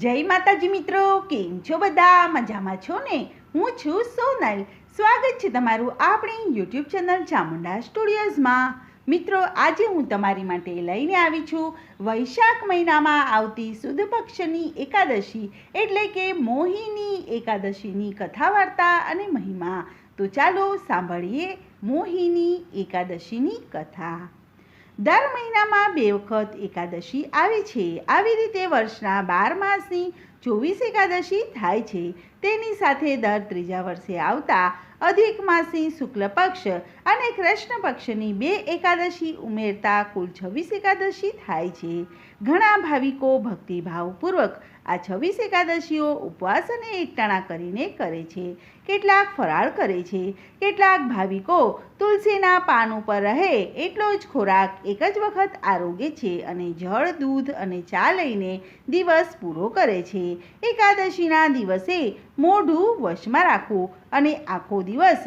જય માતાજી મિત્રો, કેમ છો બધા? મજામાં છો ને? હું છું સોનલ. સ્વાગત છે તમારું આપણી યુટ્યુબ ચેનલ ચામુંડા સ્ટુડિયોઝમાં. મિત્રો, આજે હું તમારી માટે લઈને આવી છું વૈશાખ મહિનામાં આવતી સુદ પક્ષની એકાદશી, એટલે કે મોહિની એકાદશીની કથા વાર્તા અને મહિમા. તો ચાલો સાંભળીએ મોહિની એકાદશીની કથા. દર મહિનામાં બે વખત એકાદશી આવે છે. આવી રીતે વર્ષના બાર માસની ચોવીસ એકાદશી થાય છે. તેની સાથે દર ત્રીજા વર્ષે આવતા અધિક માસી શુક્લ પક્ષ અને કૃષ્ણ પક્ષની બે એકાદશી ઉમેરતા કુલ છવ્વીસ એકાદશી થાય છે. ઘણા ભાવિકો ભક્તિભાવપૂર્વક આ છવ્વીસ એકાદશીઓ ઉપવાસ અને એકટાણા કરીને કરે છે. કેટલાક ફરાળ કરે છે. કેટલાક ભાવિકો તુલસીના પાન ઉપર રહે એટલો જ ખોરાક એક જ વખત આરોગે છે અને જળ, દૂધ અને ચા લઈને દિવસ પૂરો કરે છે. એકાદશીના દિવસે મોઢું વશમાં રાખવું અને આખો દિવસ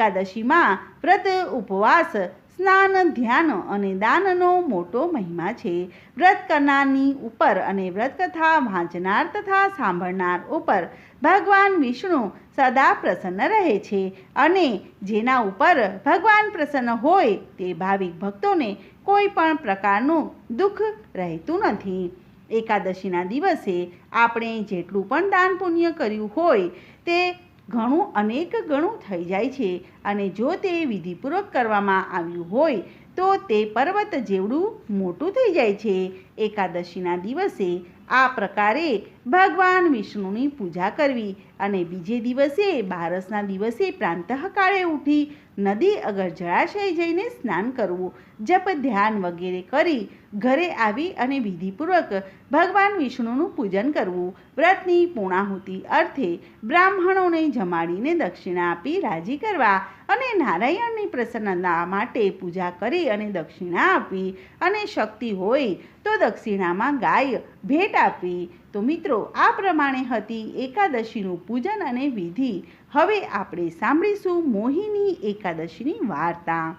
એકાદશીમાં વ્રત, ઉપવાસ, સ્નાન, ધ્યાન અને દાનનો મોટો મહિમા છે. વ્રત કરનારની ઉપર અને વ્રતકથા વાંચનાર તથા સાંભળનાર ઉપર ભગવાન વિષ્ણુ સદા પ્રસન્ન રહે છે અને જેના ઉપર ભગવાન પ્રસન્ન હોય તે ભાવિક ભક્તોને કોઈ પણ પ્રકારનું દુઃખ રહેતું નથી. એકાદશીના દિવસે આપણે જેટલું પણ દાન પુણ્ય કર્યું હોય તે ઘણું અનેક ગણું થઈ જાય છે અને જો તે વિધિપૂર્વક કરવામાં આવ્યું હોય, તો તે પર્વત જેવડું મોટું થઈ જાય છે. એકાદશીના દિવસે આ પ્રકારે ભગવાન વિષ્ણુની પૂજા કરવી અને બીજે દિવસે, બારસના દિવસે પ્રાંતઃકાળે ઉઠી નદી અગર જળાશય જઈને સ્નાન કરવું, જપ, ધ્યાન વગેરે કરી ઘરે આવી અને વિધિપૂર્વક ભગવાન વિષ્ણુનું પૂજન કરવું. વ્રતની પૂર્ણાહુતિ અર્થે બ્રાહ્મણોને જમાડીને દક્ષિણા આપી રાજી કરવા અને નારાયણની પ્રસન્નતા માટે પૂજા કરી અને દક્ષિણા આપી. અને શક્તિ હોય તો દક્ષિણામાં ગાય ભેટ આપવી. તો મિત્રો, આ પ્રમાણે હતી એકાદશીનું પૂજન અને વિધિ. હવે આપણે સાંભળીશું મોહિની એકાદશીની વાર્તા.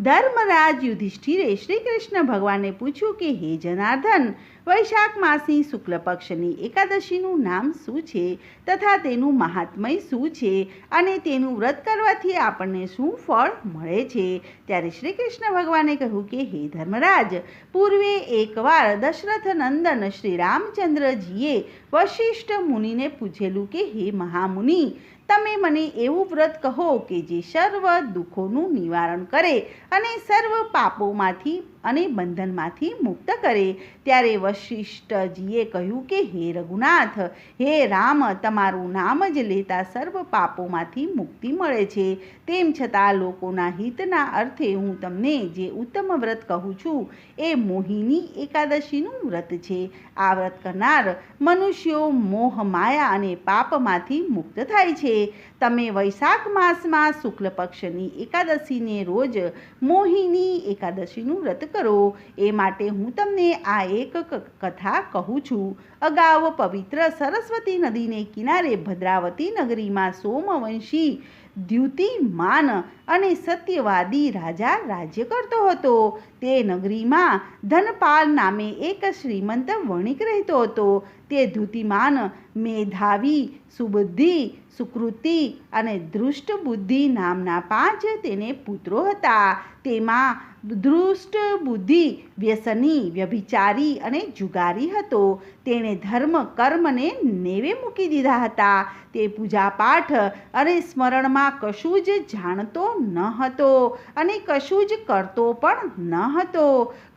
ધર્મરાજ યુધિષ્ઠિરે શ્રી કૃષ્ણ ભગવાનને પૂછ્યું કે, હે જનાર્દન, વૈશાખ માસની શુક્લ પક્ષની એકાદશીનું નામ શું છે? તથા તેનું મહાત્મય શું છે? અને તેનું વ્રત કરવાથી આપણને શું ફળ મળે છે? ત્યારે શ્રી કૃષ્ણ ભગવાને કહ્યું કે, હે ધર્મરાજ, પૂર્વે એકવાર દશરથ નંદન શ્રી રામચંદ્રજીએ વશિષ્ઠ મુનિને પૂછેલું કે, હે મહામુનિ તમે મને એવું વ્રત કહો કે જે સર્વ દુઃખોનું નિવારણ કરે અને સર્વ પાપોમાંથી અને બંધનમાંથી મુક્ત કરે. ત્યારે વશિષ્ઠજીએ કહ્યું કે, હે રઘુનાથ, હે રામ, તમારું નામ જ લેતા સર્વ પાપોમાંથી મુક્તિ મળે છે. તેમ છતાં લોકોના હિતના અર્થે હું તમને જે ઉત્તમ વ્રત કહું છું, એ મોહિની એકાદશીનું વ્રત છે. આ વ્રત કરનાર મનુષ્યો મોહ, માયા અને પાપમાંથી મુક્ત થાય છે. તમે વૈશાખ માસમાં શુક્લ પક્ષની એકાદશીને રોજ મોહિની એકાદશીનું વ્રત કરો. એ માટે હું તમને આ એક કથા કહું છું. અગાઉ પવિત્ર સરસ્વતી નદીને કિનારે ભદ્રાવતી નગરીમાં સોમવંશી દ્યુતિમાન અને સત્યવાદી રાજા રાજ્ય કરતો હતો. તે નગરીમાં ધનપાલ નામે એક શ્રીમંત વણિક રહેતો હતો. તે ધુતિમાન મેધાવી, સુબુદ્ધિ, સુકૃતિ અને દૃષ્ટ બુદ્ધિ નામના પાંચ તેને પુત્રો હતા. તેમાં દૃષ્ટ બુદ્ધિ વ્યસની, વ્યભિચારી અને જુગારી હતો. તેણે ધર્મ કર્મને નેવે મૂકી દીધા હતા. તે પૂજાપાઠ અને સ્મરણમાં કશું જ જાણતો ન હતો અને કશું જ કરતો પણ ન હતો.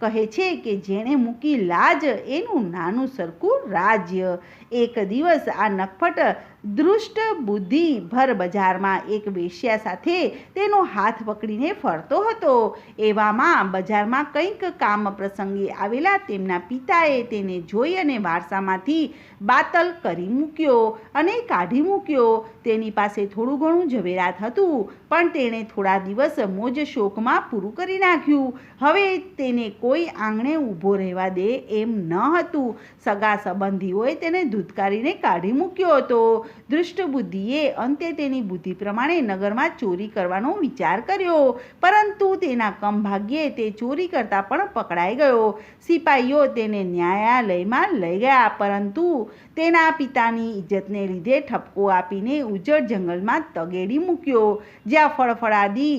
કહે છે કે જેણે મૂકી લાજ એનું નાનું સરખું રાજ્ય. એક દિવસ આ નખપટ દૃષ્ટ બુદ્ધિ ભર બજારમાં એક વેશ્યા સાથે તેનો હાથ પકડીને ફરતો હતો. એવામાં બજારમાં કંઈક કામ પ્રસંગે આવેલા તેમના પિતાએ તેને જોઈ અને વારસામાંથી બાતલ કરી મૂક્યો અને કાઢી મૂક્યો. તેની પાસે થોડું ઘણું ઝવેરાત હતું, પણ તેણે થોડા દિવસ મોજ શોકમાં પૂરું કરી નાખ્યું. હવે તેને કોઈ આંગણે ઊભો રહેવા દે એમ ન હતું. સગા સંબંધીઓએ તેને ધૂતકારીને કાઢી મૂક્યો હતો. દૃષ્ટ બુદ્ધિએ અંતે તેની બુદ્ધિ પ્રમાણે નગરમાં ચોરી કરવાનો વિચાર કર્યો. પરંતુ તેના કમભાગ્યે તે ચોરી કરતા પણ પકડાઈ ગયો. સિપાહીઓ તેને ન્યાયાલયમાં લઈ ગયા, પરંતુ તેના પિતાની ઇજ્જતને લીધે ઠપકો આપીને ઉજ્જડ જંગલમાં તગેડી મૂક્યો, જ્યાં ફળફળાદી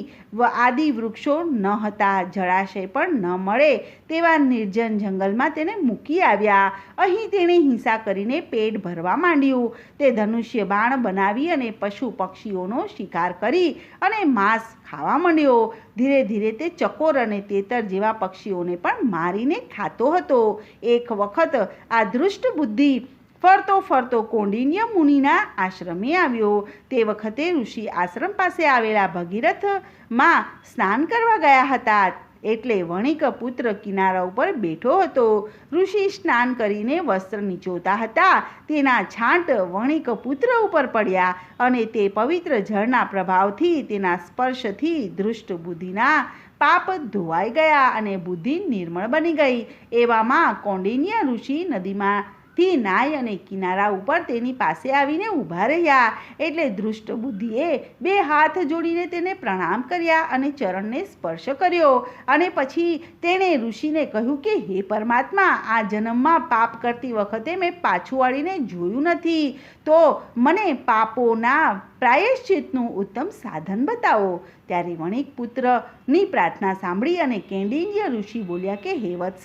આદિ વૃક્ષો ન હતા, જળાશય પણ ન મળે તેવા નિર્જન જંગલમાં તેને મૂકી આવ્યા. અહીં તેણે હિંસા કરીને પેટ ભરવા માંડ્યું. તે ધનુષ્ય બાણ બનાવી અને પશુ પક્ષીઓનો શિકાર કરી અને માંસ ખાવા માંડ્યો. ધીરે ધીરે તે ચકોર અને તેતર જેવા પક્ષીઓને પણ મારીને ખાતો હતો. એક વખત આ દૃષ્ટ બુદ્ધિ ફરતો ફરતો કોંડિન્ય મુનિના આશ્રમે આવ્યો. તે વખતે ઋષિ આશ્રમ પાસે આવેલા ભગીરથમાં સ્નાન કરવા ગયા હતા. એટલે વણિક પુત્ર કિનારા ઉપર બેઠો હતો. ઋષિ સ્નાન કરીને વસ્ત્ર નીચોતા હતા. તેના છાંટ વણિક પુત્ર ઉપર પડ્યા અને તે પવિત્ર જળના પ્રભાવથી તેના સ્પર્શથી દૃષ્ટ બુદ્ધિના પાપ ધોવાઈ ગયા અને બુદ્ધિ નિર્મળ બની ગઈ. એવામાં કૌંડિન્ય ઋષિ નદીમાં નાય અને કિનારા ઉપર તેની પાસે આવીને ઊભા રહ્યા. એટલે દૃષ્ટ બુદ્ધિએ બે હાથ જોડીને તેને પ્રણામ કર્યા અને ચરણને સ્પર્શ કર્યો. અને પછી તેણે ઋષિને કહ્યું કે, હે પરમાત્મા, આ જન્મમાં પાપ કરતી વખતે મેં પાછું વાળીને જોયું નથી. તો મને પાપોના પ્રાયશ્ચિતનું ઉત્તમ સાધન બતાવો. ત્યારે વણિક પુત્રની પ્રાર્થના સાંભળી અને કેન્ડિન્ય ઋષિ બોલ્યા કે, હે વત્સ,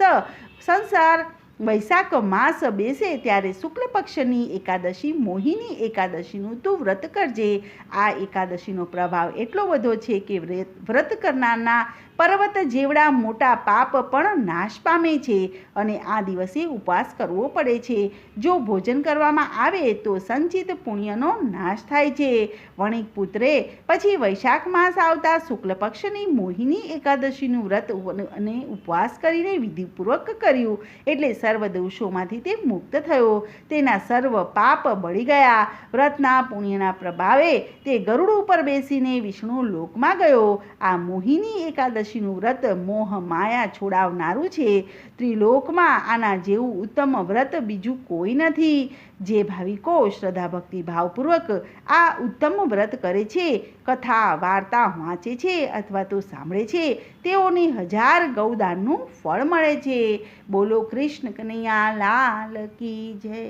સંસાર વૈશાખ માસ બેસે ત્યારે શુક્લ પક્ષની એકાદશી, મોહિની એકાદશીનું તું વ્રત કરજે. આ એકાદશીનો પ્રભાવ એટલો બધો છે કે વ્રત કરનારના પર્વત જેવડા મોટા પાપ પણ નાશ પામે છે અને આ દિવસે ઉપવાસ કરવો પડે છે. જો ભોજન કરવામાં આવે તો સંચિત પુણ્યનો નાશ થાય છે. વણિક પુત્રે પછી વૈશાખ માસ આવતા શુક્લ પક્ષની મોહિની એકાદશીનું વ્રત અને ઉપવાસ કરીને વિધિપૂર્વક કર્યું. એટલે સર્વ દોષોમાંથી તે મુક્ત થયો. તેના સર્વ પાપ બળી ગયા. વ્રતના પુણ્યના પ્રભાવે તે ગરુડ ઉપર બેસીને વિષ્ણુ લોકમાં ગયો. આ મોહિની એકાદશીનું વ્રત મોહ માયા છોડાવનારું છે. ત્રિલોકમાં આના જેવું ઉત્તમ વ્રત બીજું કોઈ નથી. જે ભાવિકો શ્રદ્ધા ભક્તિ ભાવપૂર્વક આ ઉત્તમ વ્રત કરે છે, કથા, વાર્તા વાંચે છે અથવા તો સાંભળે છે, તેઓને હજાર ગૌદાનનું ફળ મળે છે. બોલો કૃષ્ણ કનૈયા લાલ કી જય.